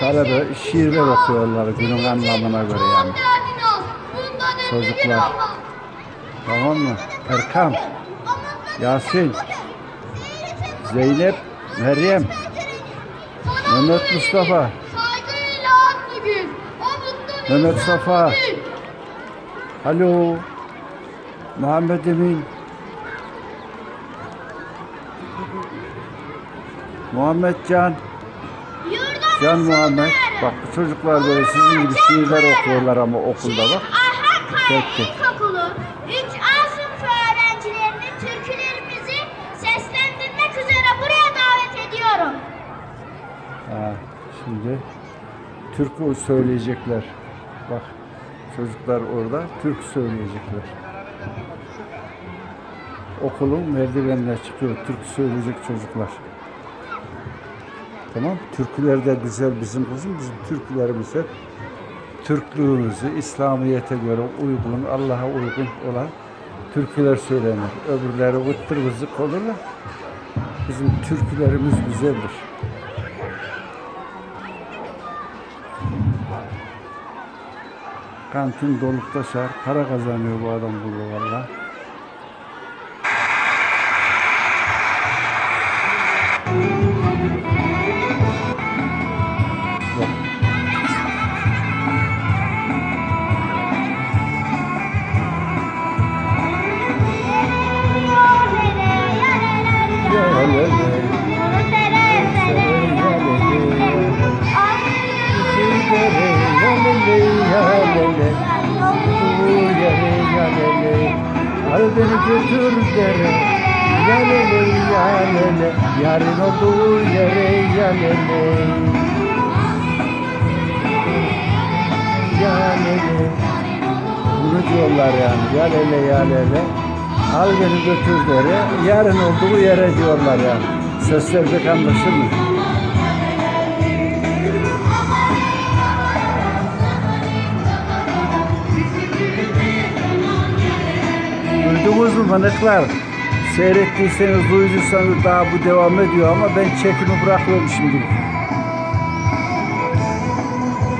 talebe şiirler okuyorlar günün anlamına göre yani. Çocuklar. Tamam mı? Erkam, Yasin, Zeynep, Meryem, Mehmet Mustafa, Mehmet Safa. Alo, Muhammed Emin, Muhammed Can, Can Muhammed. Bak bu çocuklar böyle sizin gibi şiirler okuyorlar ama okulda bak. Tek tek. İlkokulu 3 A öğrencilerini türkülerimizi seslendirmek üzere buraya davet ediyorum. Ha, şimdi türkü söyleyecekler. Bak çocuklar orada türkü söyleyecekler. Okulun merdivenine çıkıyor türkü söyleyecek çocuklar. Tamam. Türküler de güzel bizim kızım. Bizim türkülerimiz hep Türklüğümüzü İslamiyet'e göre uygun, Allah'a uygun olan türküler söylenir. Öbürleri vıttır vızık olurlar. Bizim türkülerimiz güzeldir. Kantin doluk taşar. Para kazanıyor bu adam burada valla. Beni götür dere Ya lele ya lele Yarın olduğu yere ya lele Ya lele Bunu diyorlar yani. Ya lele ya lele Al beni götür dere Yarın olduğu yere diyorlar yani. Sesler pek anlaşılmıyor Manıklar? Seyrettiyseniz, duyduysanız daha bu devam ediyor ama ben çekimi bırakıyorum şimdi.